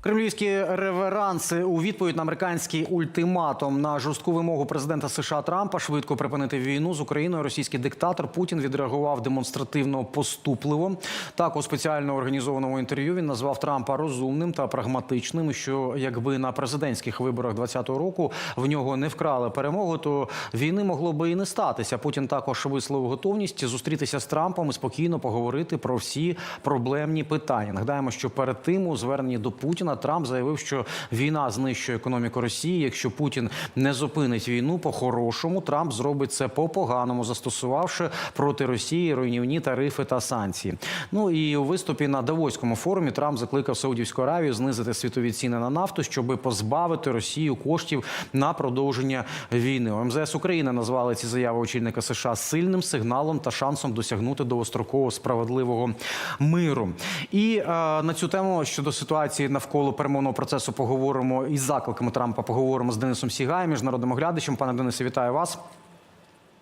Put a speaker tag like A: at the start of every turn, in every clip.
A: Кремлівські реверанси у відповідь на американський ультиматум на жорстку вимогу президента США Трампа швидко припинити війну з Україною. Російський диктатор Путін відреагував демонстративно поступливо. Так у спеціально організованому інтерв'ю він назвав Трампа розумним та прагматичним. Що якби на президентських виборах 2020 року в нього не вкрали перемогу, то війни могло би і не статися. Путін також висловив готовність зустрітися з Трампом і спокійно поговорити про всі проблемні питання. Нагадаємо, що перед тим у зверненні до Путіна Трамп заявив, що війна знищує економіку Росії. Якщо Путін не зупинить війну по-хорошому, Трамп зробить це по-поганому, застосувавши проти Росії руйнівні тарифи та санкції. Ну і у виступі на Давоському форумі Трамп закликав Саудівську Аравію знизити світові ціни на нафту, щоб позбавити Росію коштів на продовження війни. МЗС України назвали ці заяви очільника США сильним сигналом та шансом досягнути довгострокового справедливого миру. І е, на цю тему щодо ситуації навколо перемовного процесу поговоримо із закликами Трампа. Поговоримо з Денисом Сігаєм, міжнародним оглядачем. Пане Денисе, вітаю вас.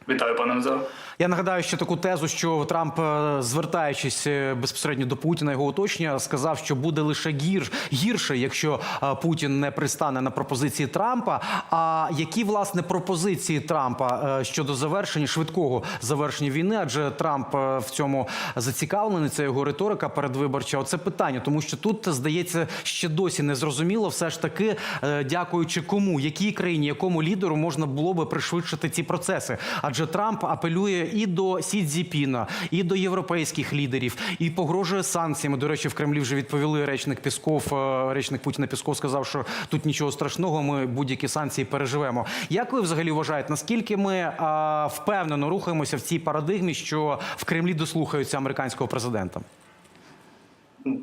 B: Вітаю, пане Назар.
A: Я нагадаю ще таку тезу, що Трамп, е, звертаючись е, безпосередньо до Путіна, його оточення, сказав, що буде лише гір, гірше, якщо е, Путін не пристане на пропозиції Трампа. А які власне пропозиції Трампа щодо завершення швидкого завершення війни? Адже Трамп в цьому зацікавлений. Це його риторика передвиборча. Оце питання, тому що тут здається ще досі не зрозуміло, все ж таки, дякуючи кому, якій країні, якому лідеру можна було би пришвидшити ці процеси. Адже Трамп апелює і до Сі Цзіпіна, і до європейських лідерів, і погрожує санкціями. До речі, в Кремлі вже відповіли речник Пісков. е, Речник Путіна Пісков сказав, що тут нічого страшного. Ми будь-які санкції переживемо. Як ви взагалі вважаєте, наскільки ми а, впевнено рухаємося в цій парадигмі, що в Кремлі дослухаються американського президента?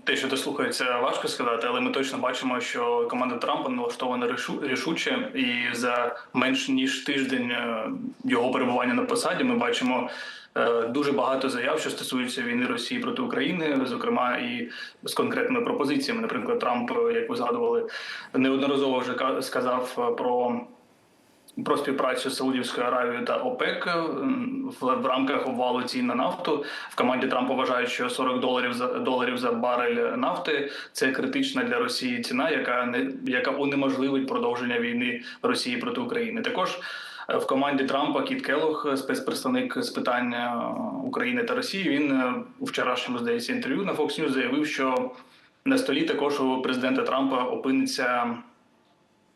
B: Те, що дослухається, важко сказати, але ми точно бачимо, що команда Трампа налаштована рішу- рішуче, і за менш ніж тиждень е, його перебування на посаді ми бачимо. е, Дуже багато заяв, що стосуються війни Росії проти України, зокрема і з конкретними пропозиціями. Наприклад, Трамп, е, як ви згадували, неодноразово вже ка- сказав про про співпрацю з Саудівською Аравією та ОПЕК в, в рамках обвалу цін на нафту. В команді Трампа вважають, що 40 доларів за доларів за барель нафти це критична для Росії ціна, яка не яка унеможливить продовження війни Росії проти України. Також е, в команді Трампа Кіт Келох, спецпредставник з питань е, України та Росії. Він е, у вчорашньому здається інтерв'ю на Fox News заявив, що на столі також у президента Трампа опиниться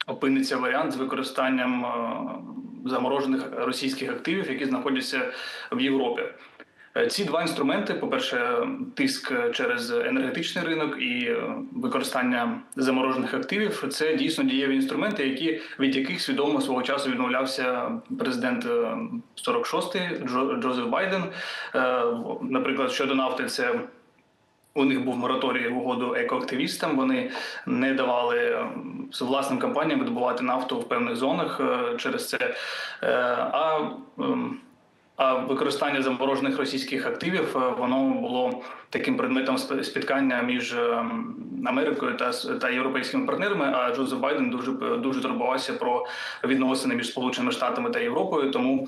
B: опиниться варіант з використанням е, заморожених російських активів, які знаходяться в Європі. Е, Ці два інструменти: по-перше, тиск через енергетичний ринок і е, використання заморожених активів це дійсно дієві інструменти, які від яких свідомо свого часу відмовлявся президент е, 46-й Джо, Джозеф Байден. Наприклад, щодо нафти, це у них був мораторій в угоду екоактивістам. Вони не давали ем, власним компаніям видобувати нафту в певних зонах е, через це. Е, А ем, а використання заморожених російських активів е, воно було таким предметом сп- спіткання між ем, Америкою та та європейськими партнерами. А Джозеф Байден дуже дуже турбувався про відносини між Сполученими Штатами та Європою. Тому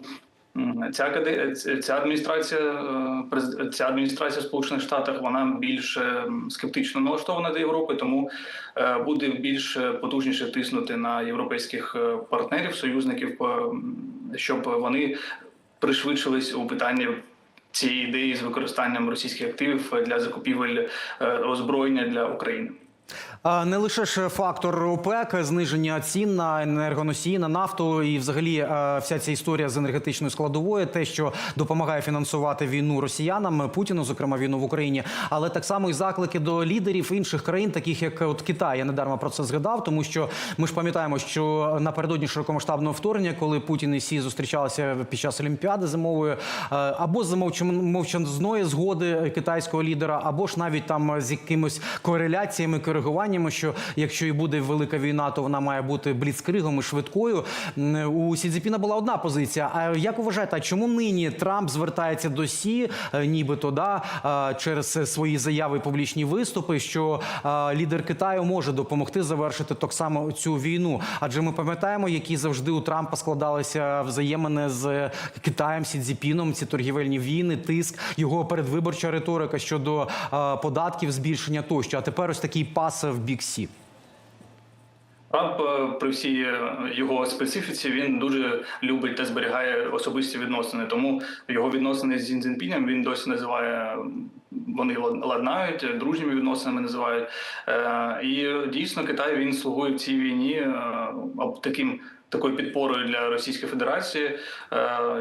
B: ця ця адміністрація е, ця адміністрація Сполучених Штатах вона більш е, скептично налаштована до Європи, тому е, буде більш потужніше тиснути на європейських партнерів, союзників, щоб вони пришвидшились у питанні цієї ідеї з використанням російських активів для закупівель озброєння для України.
A: Не лише ж фактор ОПЕК, зниження цін на енергоносії, на нафту і взагалі е, вся ця історія з енергетичною складовою, те, що допомагає фінансувати війну росіянам, Путіну, зокрема війну в Україні, але так само і заклики до лідерів інших країн, таких як от Китай. Я недарма про це згадав, тому що ми ж пам'ятаємо, що напередодні широкомасштабного вторгнення, коли Путін і Сі зустрічалися під час Олімпіади зимової, е, або з мовчазної згоди китайського лідера, або ж навіть там з якимось кореляціями, коригуваннями, що якщо і буде велика війна, то вона має бути бліцкригом і швидкою. У Сі Цзіпіна була одна позиція. А як ви вважаєте, чому нині Трамп звертається до Сі, е, нібито да е, через свої заяви, публічні виступи, що е, лідер Китаю може допомогти завершити так само цю війну? Адже ми пам'ятаємо, які завжди у Трампа складалися взаємини з Китаєм, Сі Цзіпіном, ці торгівельні війни, тиск, його передвиборча риторика щодо податків, збільшення тощо. А тепер ось такий пас в бік Сі.
B: Трамп е, при всій е, його специфіці він дуже любить та зберігає особисті відносини. Тому його відносини з Цзіньпінем він досі називає. Вони лад- ладнають, дружніми відносинами називають. Е, І дійсно Китай він слугує в цій війні таким такою підпорою для Російської Федерації,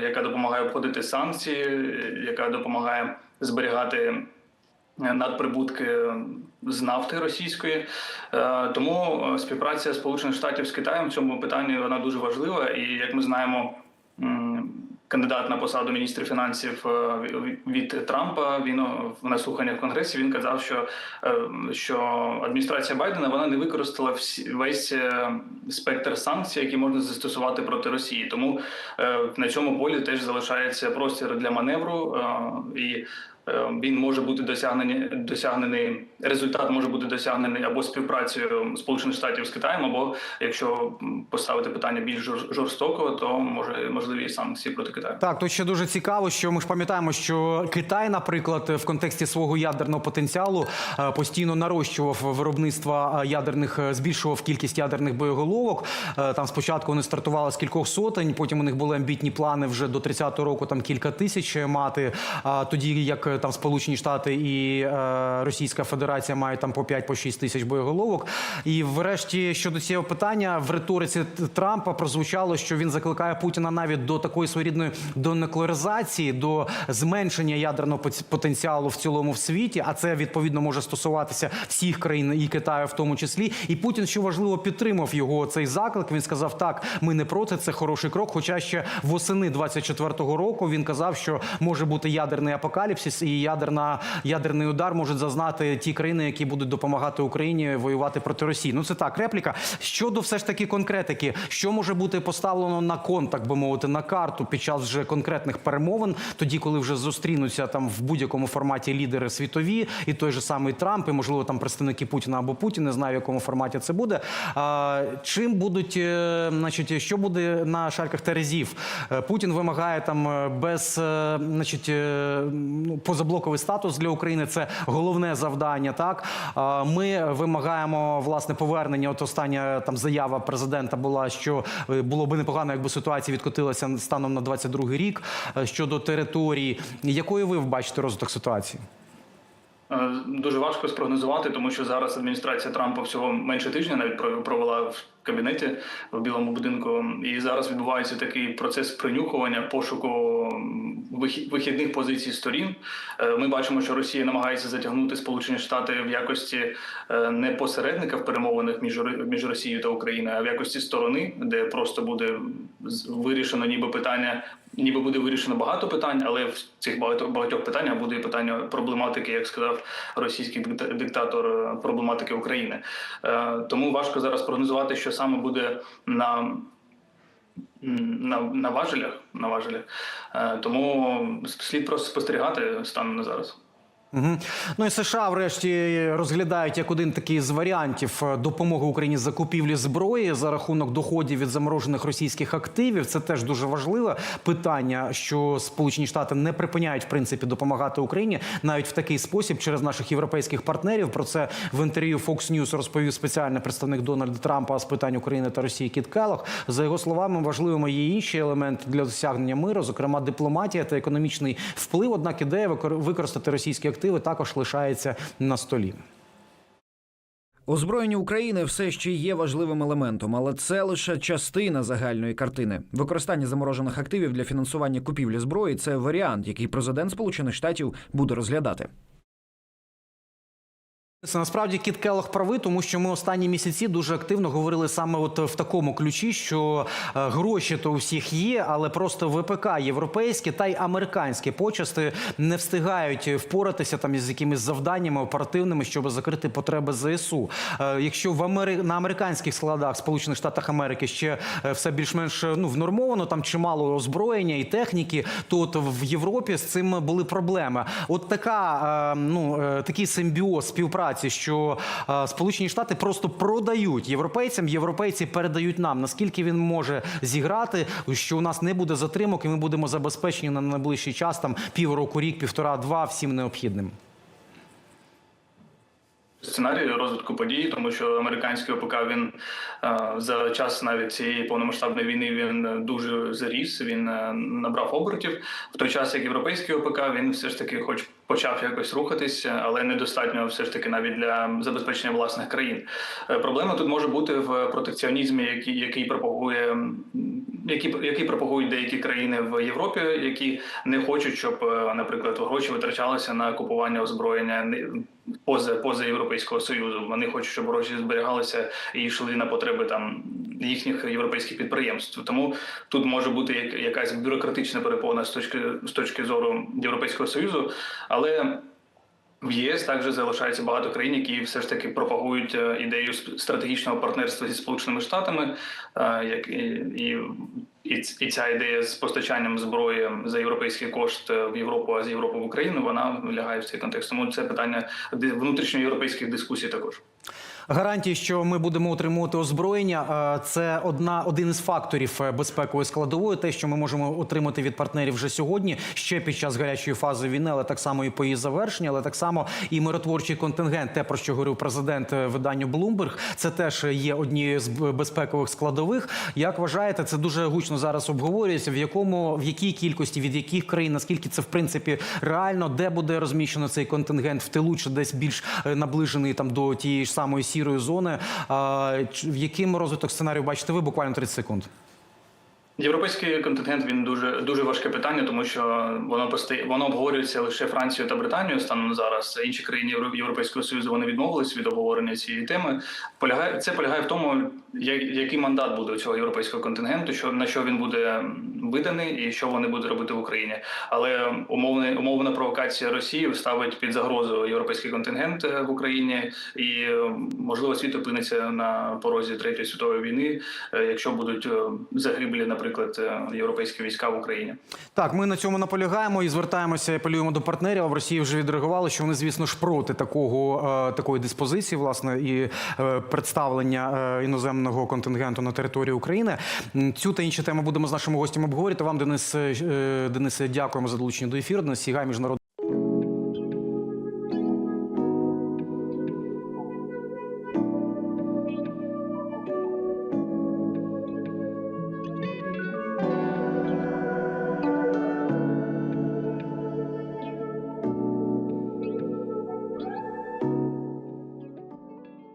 B: яка допомагає обходити санкції, яка допомагає зберігати надприбутки з нафти російської. Е, Тому е, співпраця Сполучених Штатів з Китаєм в цьому питанні вона дуже важлива. І як ми знаємо, кандидат на посаду міністра фінансів е, від Трампа він на слуханнях в Конгресі він казав, що, що адміністрація Байдена вона не використала всі весь спектр санкцій, які можна застосувати проти Росії. Тому на цьому полі теж залишається простір для маневру і. Е, Він може бути досягнений, досягнений результат може бути досягнений або співпрацею Сполучених Штатів з Китаєм, або якщо поставити питання більш жор- жорстоко, то може можливі санкції проти Китаю.
A: Так, тут ще дуже цікаво, що ми ж пам'ятаємо, що Китай, наприклад, в контексті свого ядерного потенціалу е, постійно нарощував виробництво е, ядерних, збільшував кількість ядерних боєголовок. Там спочатку вони стартували з кількох сотень, потім у них були амбітні плани вже до 30-го року там кілька тисяч мати. А тоді як е, там Сполучені Штати і е, Російська Федерація мають там по 5 по 6 тисяч боєголовок. І врешті щодо цього питання в риториці Трампа прозвучало, що він закликає Путіна навіть до такої своєрідної донуклеаризації, до зменшення ядерного потенціалу в цілому в світі. А це відповідно може стосуватися всіх країн і Китаю, в тому числі. І Путін, що важливо, підтримав його цей заклик. Він сказав: так, ми не проти, це хороший крок. Хоча ще восени 24-го року він казав, що може бути ядерний апокаліпсис, і ядерна ядерний удар можуть зазнати ті країни, які будуть допомагати Україні воювати проти Росії. Ну це так, репліка. Щодо все ж таки конкретики, що може бути поставлено на кон, так би мовити, на карту під час вже конкретних перемовин, тоді, коли вже зустрінуться там в будь-якому форматі лідери світові, і той же самий Трамп, і можливо там представники Путіна або Путін, не знаю, в якому форматі це буде. А, чим будуть, е, значить, що буде на шальках Терезів? Е, Путін вимагає там е, без, значить, ну, позаблоковий статус для України. Це головне завдання. Так ми вимагаємо власне повернення. От остання там заява президента була, що е, було би непогано, якби ситуація відкотилася станом на 22-й рік е, щодо території. Якою ви бачите розвиток ситуації?
B: Е, Дуже важко спрогнозувати, тому що зараз адміністрація Трампа всього менше тижня навіть про- провела в кабінеті в Білому будинку, і зараз відбувається такий процес принюхування, пошуку вихідних позицій сторін. Е, Ми бачимо, що Росія намагається затягнути Сполучені Штати в якості е, не посередника в перемовинах між між Росією та Україною, а в якості сторони, де просто буде вирішено ніби питання. Ніби буде вирішено багато питань, але в цих багато багатьох питаннях буде питання проблематики, як сказав російський дикта- диктатор, е, проблематики України. Тому важко зараз прогнозувати, що саме буде на, на, на важелях. На важелях. Е, Тому слід просто спостерігати станом на зараз.
A: Угу. Ну і США, врешті, розглядають як один такий з варіантів е, допомоги Україні закупівлі зброї за рахунок доходів від заморожених російських активів. Це теж дуже важливе питання, що Сполучені Штати не припиняють в принципі допомагати Україні навіть в такий спосіб через наших європейських партнерів. Про це в інтерв'ю Fox News розповів спеціальний представник Дональда Трампа з питань України та Росії Кіт Келлог. За його словами, важливими є інші елементи для досягнення миру, зокрема дипломатія та економічний вплив. Однак ідея використати російські активи також лишається на столі.
C: Озброєння України все ще є важливим елементом, але це лише частина загальної картини. Використання заморожених активів для фінансування купівлі зброї це варіант, який президент Сполучених Штатів буде розглядати.
A: Це насправді Кіт Келлог правий, тому що ми останні місяці дуже активно говорили саме от в такому ключі, що е, гроші то у всіх є, але просто ВПК європейські та й американські почасти не встигають впоратися там із якимись завданнями оперативними, щоб закрити потреби ЗСУ. Е, Якщо в Амери... на американських складах Сполучених Штатах Америки ще е, все більш-менш е, ну внормовано, там чимало озброєння і техніки, то от в Європі з цим були проблеми. От така е, ну е, такий симбіоз співпраці, що е, Сполучені Штати просто продають європейцям, європейці передають нам. Наскільки він може зіграти, що у нас не буде затримок, і ми будемо забезпечені на найближчий час, там півроку, рік, півтора, два всім необхідним.
B: Сценарій розвитку подій, тому що американський ОПК він е, за час навіть цієї повномасштабної війни він дуже заріс. Він е, набрав обертів. В той час як європейський ОПК він все ж таки, хоч почав якось рухатись, але недостатньо все ж таки навіть для забезпечення власних країн. Е, Проблема тут може бути в протекціонізмі, який, який пропагує які, які пропагують деякі країни в Європі, які не хочуть, щоб, е, наприклад, гроші витрачалися на купування озброєння поза поза європейського союзу. Вони хочуть, щоб гроші зберігалися і йшли на потреби там їхніх європейських підприємств. Тому тут може бути як- якась бюрократична перепона з точки з точки зору Європейського союзу, але в ЄС також залишається багато країн, які все ж таки пропагують е, ідею стратегічного партнерства зі Сполученими Штатами, е, як і, і, і ця ідея з постачанням зброї за європейський кошт е, в Європу, а з Європи в Україну, вона лягає в цей контекст. Тому це питання внутрішньоєвропейських дискусій також.
A: Гарантії, що ми будемо отримувати озброєння, е, це одна один із факторів е, безпекової складової. Те, що ми можемо отримати від партнерів вже сьогодні, ще під час гарячої фази війни, але так само і по її завершенні, але так само і миротворчий контингент, те про що говорив президент е, виданню Bloomberg, це теж є однією з безпекових складових. Як вважаєте, це дуже гучно зараз обговорюється. В якому в якій кількості, від яких країн, наскільки це в принципі реально, де буде розміщено цей контингент в тилу, чи десь більш наближений там до тієї ж самої сірої зони? В яким розвиток сценарію бачите ви? Буквально 30 секунд.
B: Європейський контингент він дуже дуже важке питання, тому що воно постає, воно обговорюється лише Францією та Британією станом зараз. Інші країни Європейського союзу вони відмовились від обговорення цієї теми. Полягає це полягає в тому, який мандат буде у цього європейського контингенту, що на що він буде виданий і що вони будуть робити в Україні. Але умовне умовна провокація Росії ставить під загрозу європейський контингент е, в Україні, і е, можливо світ опиниться на порозі третьої світової війни, е, якщо будуть е, загиблі, наприклад, е, європейські війська в Україні.
A: Так, ми на цьому наполягаємо і звертаємося, і апелюємо до партнерів. В Росії вже відреагували, що вони, звісно ж, проти такого такої диспозиції, власне, і представлення е, іноземного контингенту на території України. Цю та інші теми будемо з нашими гостями обговорювати. Вам, Денис, е, Денисе, дякуємо за долучення до ефіру. Денис Сігай, міжнародний